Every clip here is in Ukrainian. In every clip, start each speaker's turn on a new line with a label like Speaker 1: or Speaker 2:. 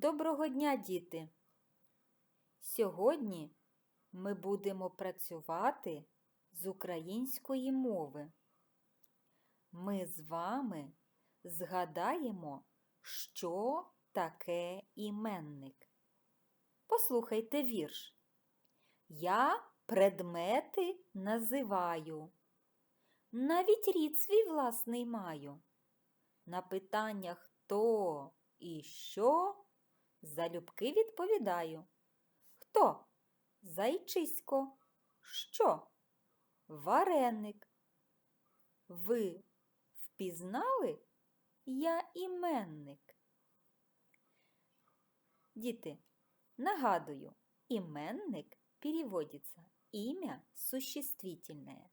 Speaker 1: Доброго дня, діти! Сьогодні ми будемо працювати з української мови. Ми з вами згадаємо, що таке іменник. Послухайте вірш. Я предмети називаю. Навіть рід свій власний маю. На питання хто і що залюбки відповідаю. Хто? Зайчисько. Що? Вареник. Ви впізнали? Я іменник. Діти, нагадую, іменник переводиться ім'я существительне.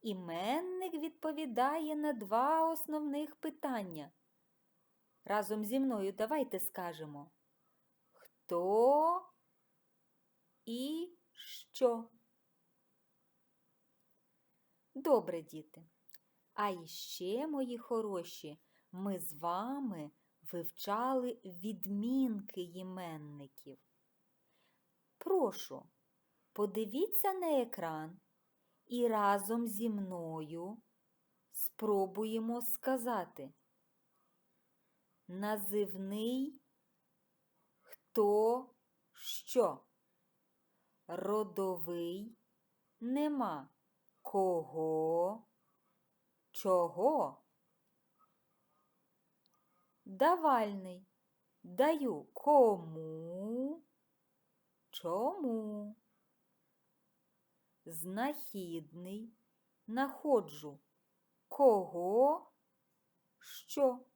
Speaker 1: Іменник відповідає на два основних питання. Разом зі мною давайте скажемо. Хто і що? Добре, діти. А іще, мої хороші, ми з вами вивчали відмінки іменників. Прошу, подивіться на екран і разом зі мною спробуємо сказати називний хто що. Родовий нема кого, чого. Давальний даю кому, чому. Знахідний находжу кого, що.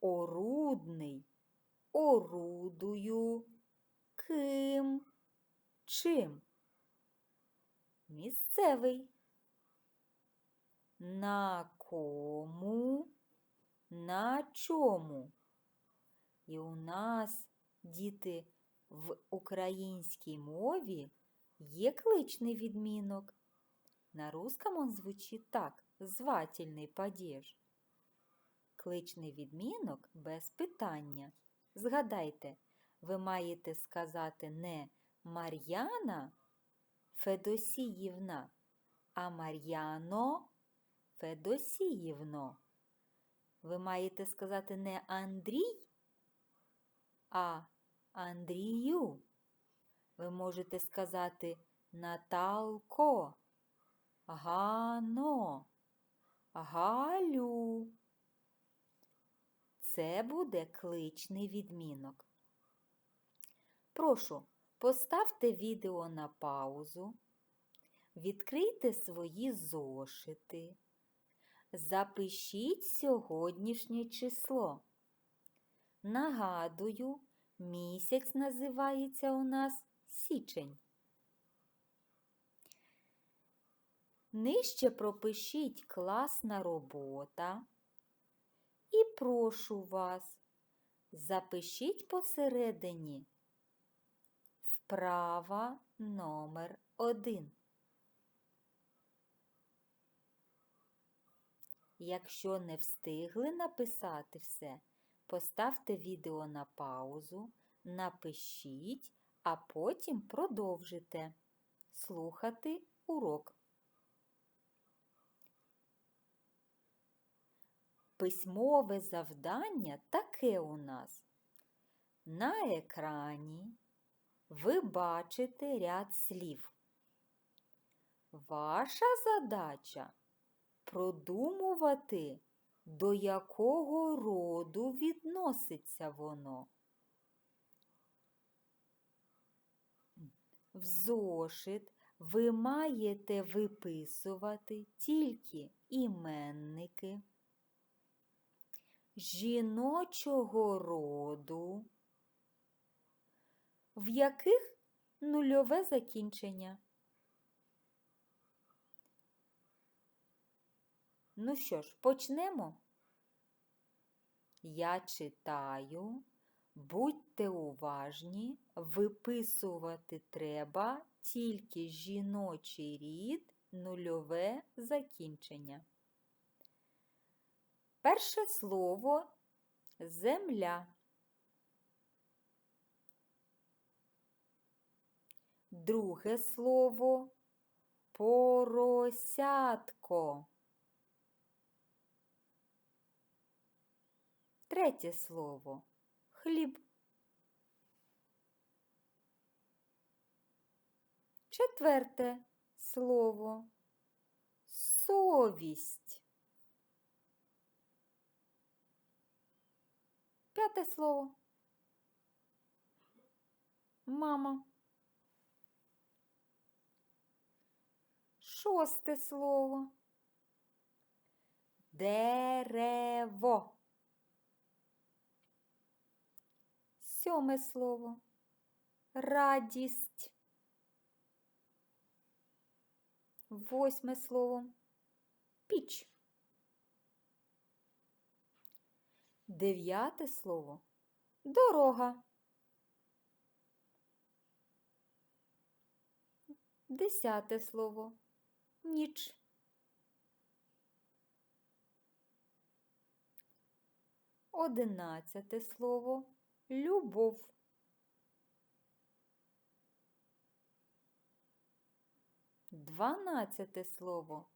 Speaker 1: Орудний орудую ким, чим. Місцевий. На кому, на чому. І у нас, діти, в українській мові є кличний відмінок. На русском он звучить так звательний падеж. Кличний відмінок без питання. Згадайте, ви маєте сказати не Мар'яна Федосіївна, а Мар'яно Федосіївно. Ви маєте сказати не Андрій, а Андрію. Ви можете сказати Наталко, Гано, Галю. Це буде кличний відмінок. Прошу, поставте відео на паузу, відкрийте свої зошити, запишіть сьогоднішнє число. Нагадую, місяць називається у нас січень. Нижче пропишіть класна робота. Прошу вас, запишіть посередині вправа номер один. Якщо не встигли написати все, поставте відео на паузу, напишіть, а потім продовжите слухати урок. Письмове завдання таке у нас. На екрані ви бачите ряд слів. Ваша задача продумувати, до якого роду відноситься воно. В зошит ви маєте виписувати тільки іменники жіночого роду, в яких нульове закінчення. Ну що ж, почнемо. Я читаю, будьте уважні, виписувати треба тільки жіночий рід, нульове закінчення. Перше слово земля. Друге слово поросятко. Третє слово хліб. Четверте слово совість. П'яте слово. Мама. Шосте слово. Дерево. Сьоме слово. Радість. Восьме слово. Піч. Дев'яте слово. Дорога. Десяте слово. Ніч. Одинадцяте слово. Любов. Дванадцяте слово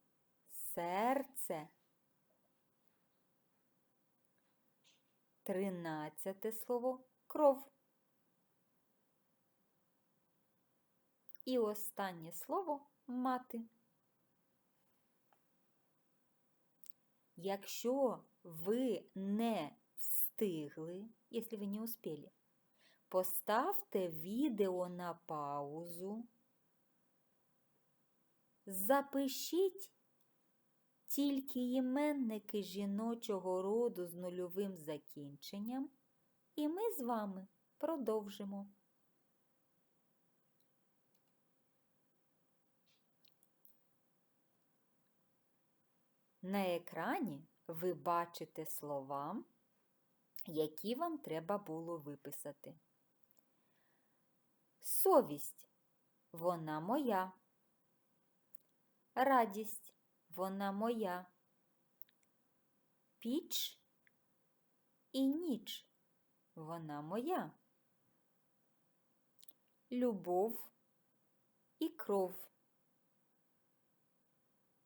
Speaker 1: серце. Тринадцяте слово кров. І останнє слово мати. Якщо ви не встигли, якщо ви не успіли, поставте відео на паузу. Запишіть тільки іменники жіночого роду з нульовим закінченням, і ми з вами продовжимо. На екрані ви бачите слова, які вам треба було виписати. Совість вона моя радість вона моя. Піч і ніч вона моя. Любов і кров.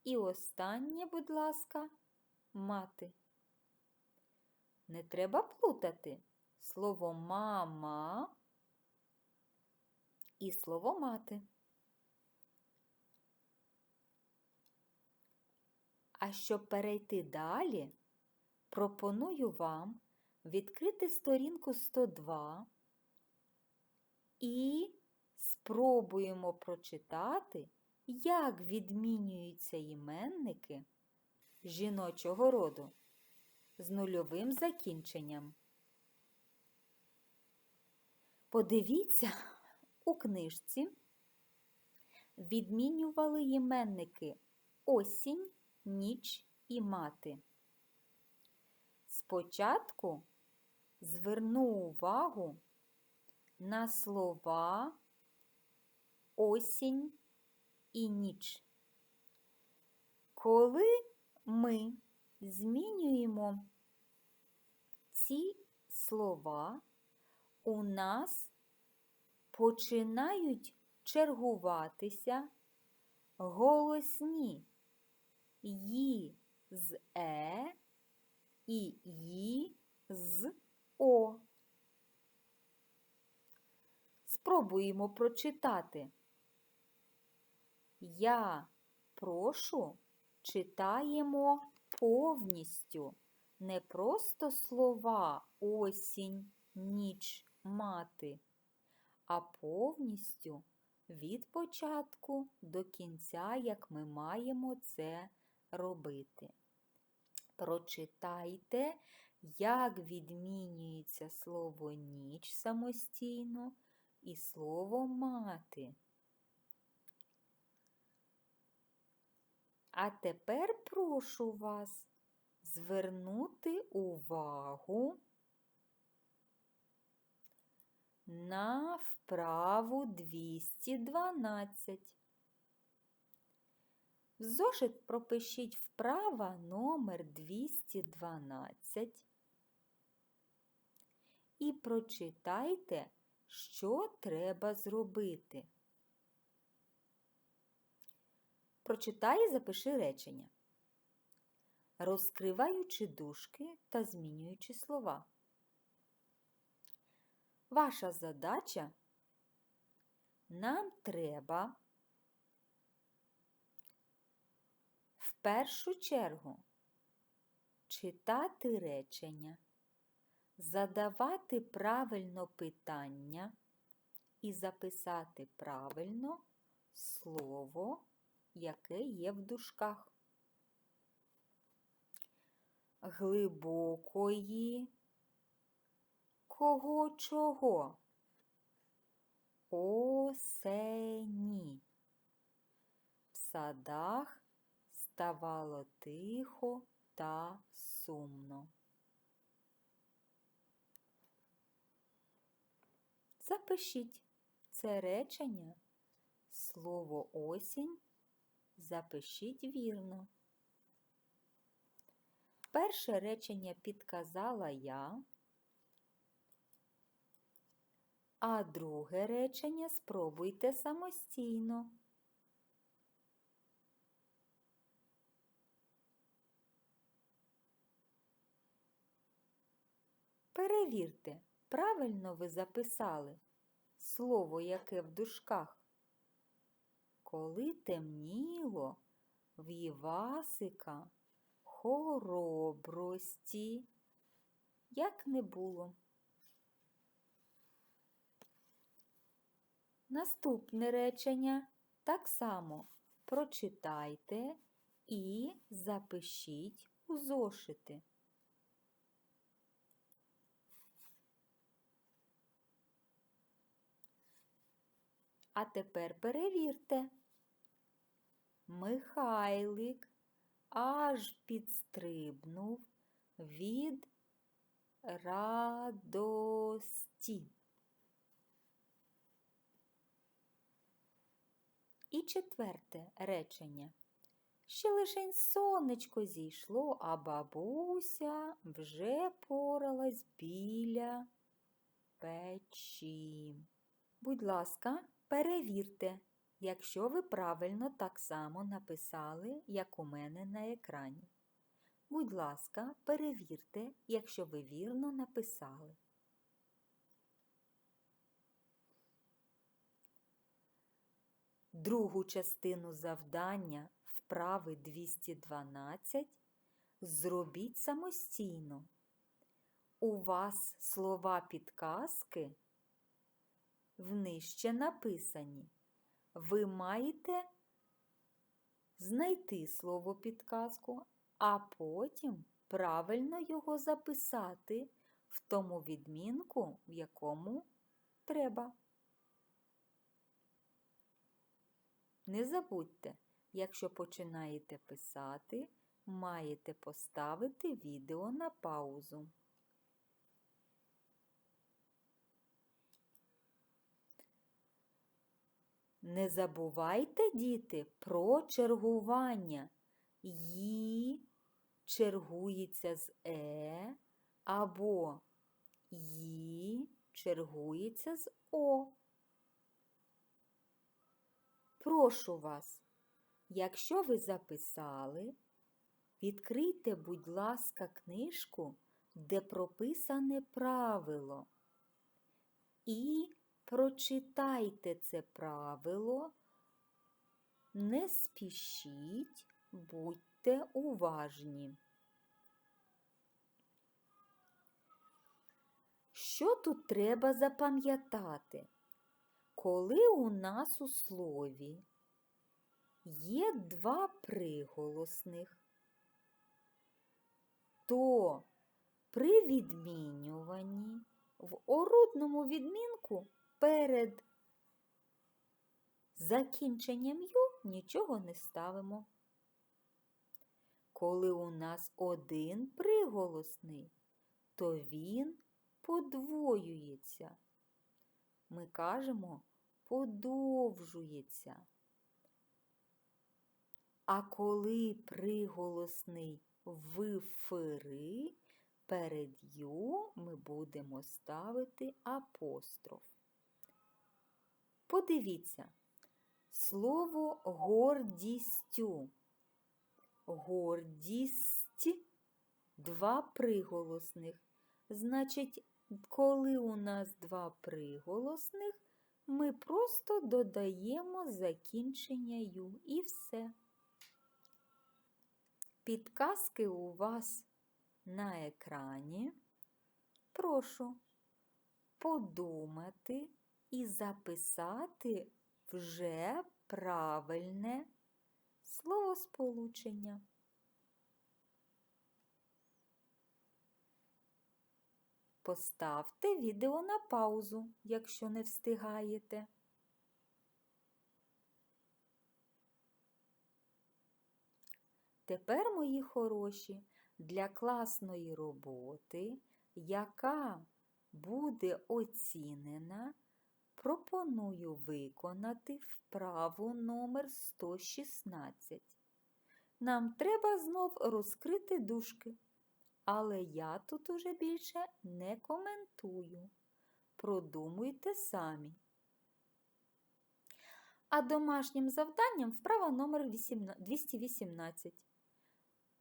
Speaker 1: І останнє, будь ласка, мати. Не треба плутати слово мама і слово мати. А щоб перейти далі, пропоную вам відкрити сторінку 102 і спробуємо прочитати, як відмінюються іменники жіночого роду з нульовим закінченням. Подивіться, у книжці відмінювали іменники осінь ніч і мати. Спочатку зверну увагу на слова осінь і ніч. Коли ми змінюємо ці слова, у нас починають чергуватися голосні Ї з Е і Ї з О. Спробуємо прочитати. Я прошу читаємо повністю. Не просто слова осінь, ніч, мати, а повністю від початку до кінця, як ми маємо це робити. Прочитайте, як відмінюється слово ніч самостійно і слово мати. А тепер прошу вас звернути увагу на вправу 212. В зошит пропишіть вправа номер 212 і прочитайте, що треба зробити. Прочитай і запиши речення, розкриваючи дужки та змінюючи слова. Ваша задача нам треба першу чергу читати речення, задавати правильно питання і записати правильно слово, яке є в дужках. Глибокої кого чого? Осені. В садах ставало тихо та сумно. Запишіть це речення, слово осінь запишіть вірно. Перше речення підказала я, а друге речення спробуйте самостійно. Перевірте, правильно ви записали слово, яке в дужках. Коли темніло в Євасика хоробрості, як не було. Наступне речення так само прочитайте і запишіть у зошити. А тепер перевірте. Михайлик аж підстрибнув від радості. І четверте речення. Ще лишень сонечко зійшло, а бабуся вже поралась біля печі. Будь ласка, перевірте, якщо ви правильно так само написали, як у мене на екрані. Будь ласка, перевірте, якщо ви вірно написали. Другу частину завдання вправи 212 зробіть самостійно. У вас слова підказки внижче написані. Ви маєте знайти слово підказку, а потім правильно його записати в тому відмінку, в якому треба. Не забудьте, якщо починаєте писати, маєте поставити відео на паузу. Не забувайте, діти, про чергування. Ї чергується з Е або Ї чергується з О. Прошу вас, якщо ви записали, відкрийте, будь ласка, книжку, де прописане правило. І прочитайте це правило, не спішіть, будьте уважні. Що тут треба запам'ятати? Коли у нас у слові є два приголосних, то при відмінюванні в орудному відмінку перед закінченням ю нічого не ставимо. Коли у нас один приголосний, то він подвоюється. Ми кажемо подовжується. А коли приголосний вифри, Перед ю ми будемо ставити апостроф. Подивіться, слово гордістю. Гордість два приголосних. Значить, коли у нас два приголосних, ми просто додаємо закінчення ю і все. Підказки у вас на екрані. Прошу подумати і записати вже правильне словосполучення. Поставте відео на паузу, якщо не встигаєте. Тепер, мої хороші, для класної роботи, яка буде оцінена, пропоную виконати вправу номер 116. Нам треба знов розкрити дужки, але я тут уже більше не коментую. Продумуйте самі. А домашнім завданням вправа номер 218.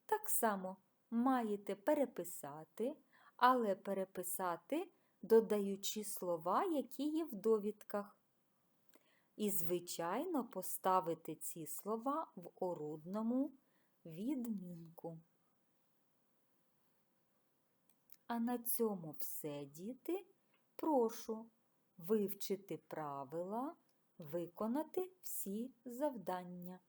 Speaker 1: Так само маєте переписати, але переписати, додаючи слова, які є в довідках. І, звичайно, поставити ці слова в орудному відмінку. А на цьому все, діти. Прошу вивчити правила, виконати всі завдання.